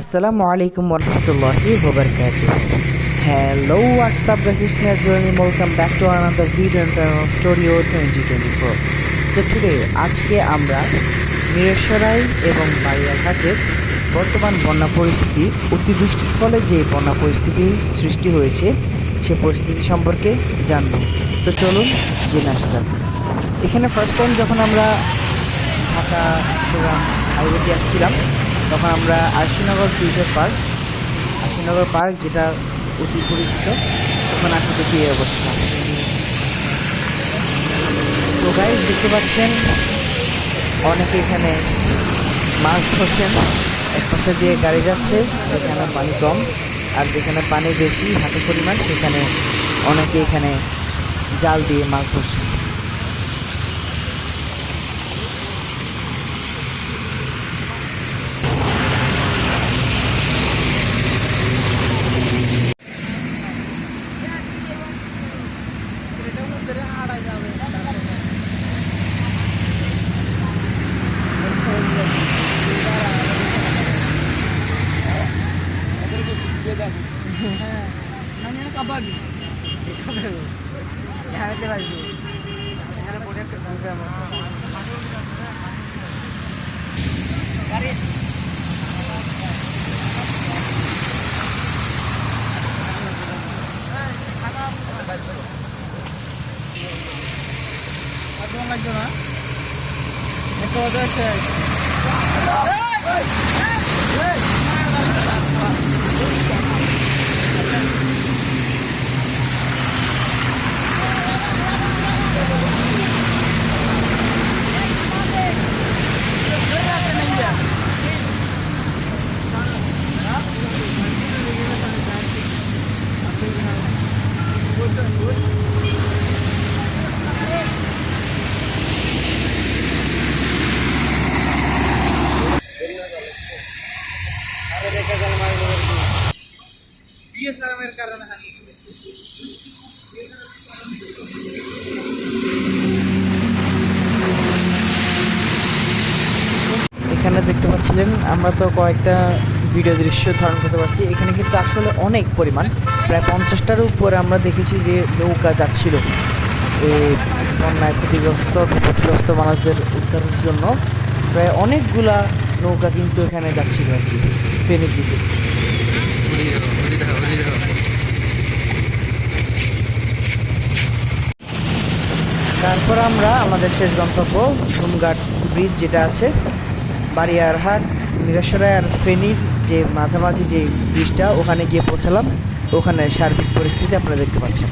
আসসালামু আলাইকুম. Hello, what's up guys? It's me Abdul Welcome back to another video in Channel Studio 2024. So today আজকে আমরা মিরেশ্বরাই এবং বাড়িয়াঘাটের বর্তমান বন্যা পরিস্থিতি অতিবৃষ্টির ফলে যে বন্যা পরিস্থিতি সৃষ্টি হয়েছে সে পরিস্থিতি সম্পর্কে জানব তো চলুন জেনে আসা যাক এখানে ফার্স্ট টাইম যখন আমরা ঢাকা চট্টগ্রাম হাইওয়ে আসছিলাম তখন আমরা Ashinagar future park, Ashinagar park যেটা অতি পরিচিত ওখানে আসতে দেখি এই অবস্থা তো গাইজ দেখতে পাচ্ছেন, অনেকে এখানে মাছ ধরছেন। এক পাশে দিয়ে গাড়ি যাচ্ছে, যেখানে পানি কম, আর যেখানে পানি বেশি হাঁটু পরিমাণ, সেখানে অনেকে এখানে জাল দিয়ে মাছ ধরছেন। Nanya ke Abadi. Hey! Hey! Hey! এখানে দেখতে পাচ্ছিলেন, আমরা তো কয়েকটা ভিডিও দৃশ্য ধারণ করতে পারছি। এখানে কিন্তু আসলে অনেক পরিমাণ, প্রায় পঞ্চাশটার উপরে আমরা দেখেছি যে নৌকা যাচ্ছিল। বন্যায় ক্ষতিগ্রস্ত ক্ষতিগ্রস্ত মানুষদের উদ্ধারের জন্য প্রায় অনেকগুলা নৌকা কিন্তু এখানে যাচ্ছিল আর কি, ফেনীর দিকে। তারপর আমরা আমাদের শেষ গন্তব্য ঘুমঘাট ব্রিজ যেটা আছে বাড়িয়ারহাট মিরাসরায় আর ফেনীর যে মাঝামাঝি যে ব্রিজটা, ওখানে গিয়ে পৌঁছালাম। ওখানে সার্বিক পরিস্থিতি আপনারা দেখতে পাচ্ছেন।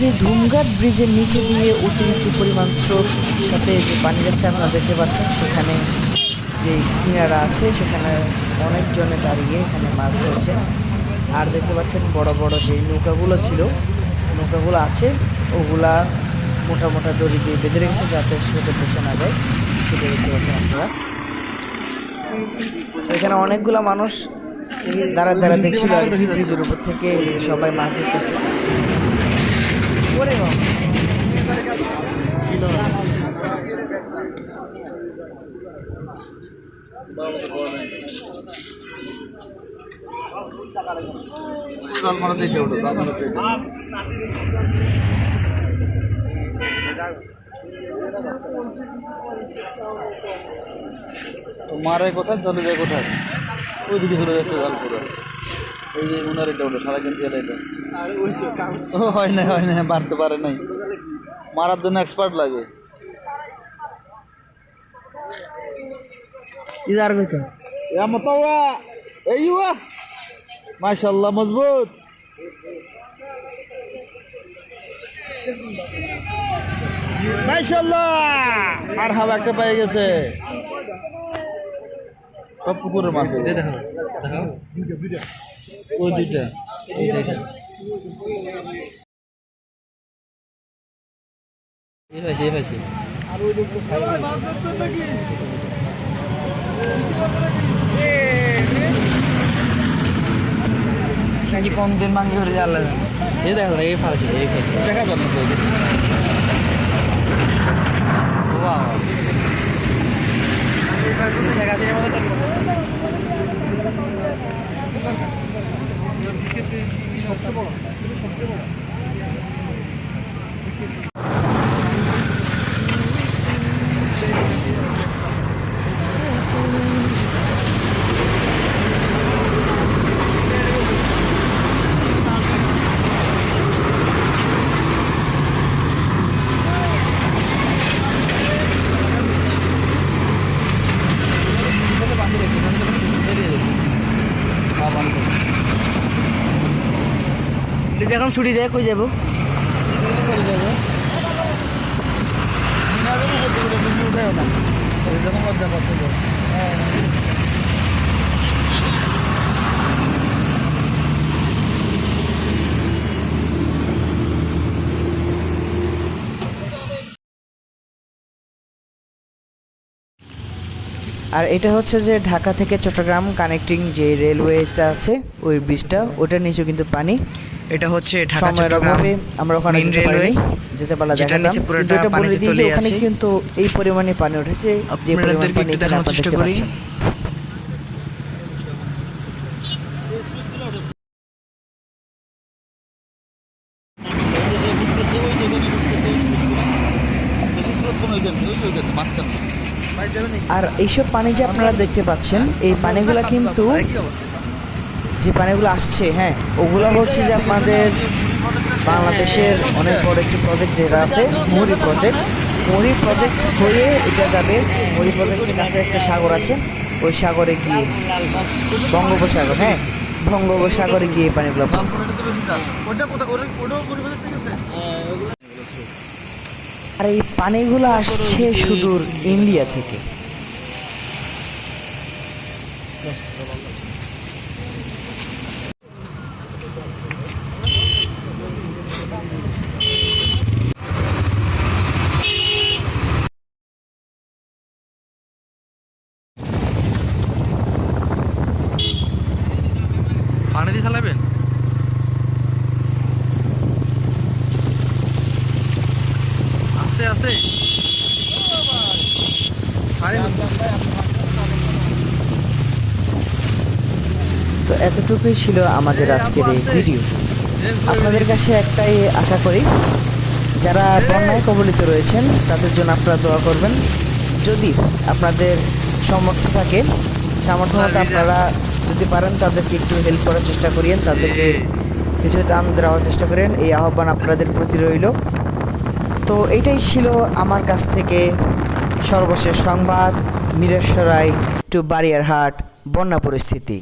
যে ধুমঘাট ব্রিজের নিচে দিয়ে অতিরিক্ত পরিমাণ স্রোত সাথে যে পানি যাচ্ছে, আপনারা দেখতে পাচ্ছেন, সেখানে যে কিনারা আছে, সেখানে অনেকজনে দাঁড়িয়ে এখানে মাছ ধরছে। আর দেখতে পাচ্ছেন, বড় বড় যে নৌকাগুলো ছিল, নৌকাগুলো আছে, ওগুলা মোটা মোটা দড়ি দিয়ে বেঁধে রেখেছে যাতে স্রোতে ভেসে না যায়। সেটা দেখতে পাচ্ছেন আপনারা। এখানে অনেকগুলা মানুষ দাঁড়া দাঁড়া দেখছিল আর ব্রিজের উপর থেকে সবাই মাছ ধরতেছে। মারে কোথায় চলে যায় কোথায়? ওইদিকে চলে যাচ্ছে জালপুরে। ওই যে উনার এটা ওটা সারা কিনছে এটা। হয় না হয় না বাড়তে পারে নাই। মারার জন্য এক্সপার্ট লাগে। ইদার কইছো? ইয়া মতাওয়া এই ইয়া মাশাআল্লাহ মজবুত। মাশাআল্লাহ আর হাওয়া একটা পেয়ে গেছে। সব পুকুরের মাছ এই যে। ওই দুইটা। নাকি কম দিন ভাঙ্গি করে আল্লাহ জানে। এই দেখা এই এই দেখা যাবে না এই যে। বাবা শেখ হাসিনার মতো যদি এখন ছুটি দেয়, কই যাব? আর এটা হচ্ছে যে ঢাকা থেকে চট্টগ্রাম কানেক্টিং যে রেলওয়েটা আছে, ওই ব্রিজটা ওটার নিচেও কিন্তু পানি। এটা হচ্ছে ঢাকা চট্টগ্রাম আমরা ওখানে যেতে পারিনি যেতে পারলে দেখালাম এটা বলে পানিতে তলিয়ে ওখানে আছে। কিন্তু এই পরিমাণে পানি উঠেছে যে পরিমাণ পানি এখানে আপনারা দেখতে করি। পাচ্ছেন আর এইসব পানি যে আপনারা দেখতে পাচ্ছেন এই পানিগুলো কিন্তু যে পানিগুলো আসছে হ্যাঁ ওগুলো হচ্ছে যে আপনাদের বাংলাদেশের অনেক বড় একটি প্রজেক্ট যেটা আছে, মুড়ি প্রজেক্ট মুড়ি প্রজেক্ট হয়ে এটা যাবে। মুড়ি প্রজেক্টের কাছে একটা সাগর আছে, ওই সাগরে গিয়ে, বঙ্গোপসাগর হ্যাঁ বঙ্গোপসাগরে গিয়ে পানিগুলো আর এই পানিগুলো আসছে সুদূর ইন্ডিয়া থেকে পানি দিয়ে চালাবেন আস্তে আস্তে আরে তো এতটুকুই ছিল আমাদের আজকের এই ভিডিও। আপনাদের কাছে একটাই আশা করি, যারা বন্যায় কবলিত রয়েছেন, তাদের জন্য আপনারা দোয়া করবেন। যদি আপনাদের সমর্থ থাকে, সামর্থ্য মতো আপনারা যদি পারেন, তাদেরকে একটু হেল্প করার চেষ্টা করিয়েন, তাদেরকে কিছু দান দেওয়ার চেষ্টা করেন এই আহ্বান আপনাদের প্রতি রইল। তো এইটাই ছিল আমার কাছ থেকে সর্বশেষ সংবাদ মিরেশ্বরাই টু বারিয়ারহাট বন্যা পরিস্থিতি।